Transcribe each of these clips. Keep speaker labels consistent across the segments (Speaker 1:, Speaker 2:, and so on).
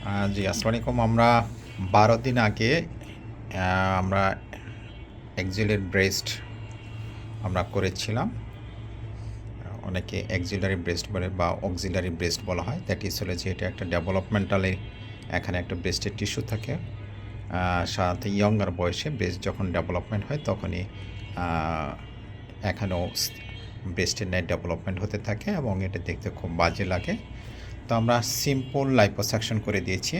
Speaker 1: জি আসসালামু আলাইকুম আমরা বারো দিন আগে আমরা এক্সিলের ব্রেস্ট আমরা করেছিলাম। অনেকে এক্সিলারি ব্রেস্ট বলে বা অক্সিলারি ব্রেস্ট বলা হয়। দ্যাট ইজ হলে যে এটা একটা ডেভেলপমেন্টালি এখানে একটা ব্রেস্টের টিস্যু থাকে। সাধারণত ইয়ঙ্গার বয়সে ব্রেস্ট যখন ডেভেলপমেন্ট হয় তখনই এখানেও ব্রেস্টের নেট ডেভেলপমেন্ট হতে থাকে এবং এটা দেখতে খুব বাজে লাগে। তো আমরা সিম্পল লাইপোসাকশন করে দিয়েছি।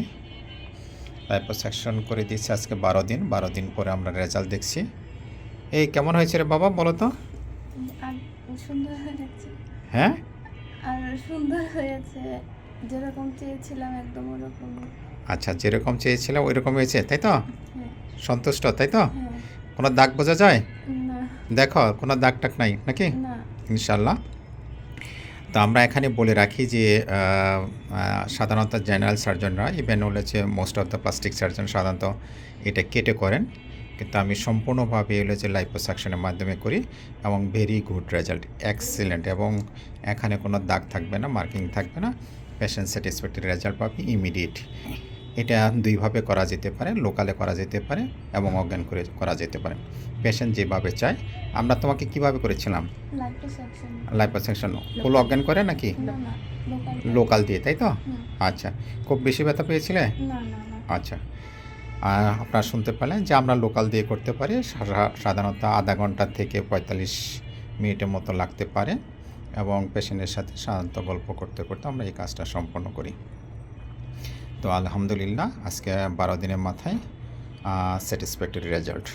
Speaker 1: লাইপোসাকশন করে দিয়েছি আজকে বারো দিন। বারো দিন পরে আমরা রেজাল্ট দেখছি। এই কেমন হয়েছে রে বাবা বলো তো? হ্যাঁ
Speaker 2: আর সুন্দর হয়েছে। যেরকম চেয়েছিলাম একদম ওরকম।
Speaker 1: আচ্ছা যেরকম চেয়েছিলাম ওই রকম হয়েছে তাই তো?
Speaker 2: হ্যাঁ।
Speaker 1: সন্তুষ্ট তাই তো?
Speaker 2: হ্যাঁ।
Speaker 1: কোনো দাগ বোঝা যায়? দেখো কোনো দাগ টাক নাই নাকি? ইনশাল্লাহ তো আমরা এখানে বলে রাখি যে সাধারণত জেনারেল সার্জনরা ইভেন হচ্ছে most of the plastic surgeon সাধারণত এটা কেটে করেন। কিন্তু আমি সম্পূর্ণভাবে হচ্ছে যে লাইপোসাকশনের মাধ্যমে করি এবং ভেরি গুড রেজাল্ট এক্সিলেন্ট এবং এখানে কোনো দাগ থাকবে না মার্কিং থাকবে না পেশেন্ট স্যাটিসফ্যাক্টরি রেজাল্ট পাবি ইমিডিয়েট এটা দুইভাবে করা যেতে পারে লোকালে করা যেতে পারে এবং অজ্ঞান করে করা যেতে পারে। পেশেন্ট যেভাবে চায় আমরা তোমাকে কীভাবে করেছিলাম?
Speaker 2: লাইপোসাকশন
Speaker 1: ফুল অজ্ঞান করে নাকি?
Speaker 2: লোকাল
Speaker 1: দিয়ে তাই তো? আচ্ছা খুব বেশি ব্যথা পেয়েছিলে? আচ্ছা আর আপনারা শুনতে পেলেন যে আমরা লোকাল দিয়ে করতে পারি সাধারণত আধা ঘণ্টা থেকে পঁয়তাল্লিশ মিনিটের মতো লাগতে পারে এবং পেশেন্টের সাথে সাধারণত গল্প করতে করতে আমরা এই কাজটা সম্পন্ন করি। তো আলহামদুলিল্লাহ আজকে বারো দিনের মাথায় স্যাটিসফ্যাক্টরি রেজাল্ট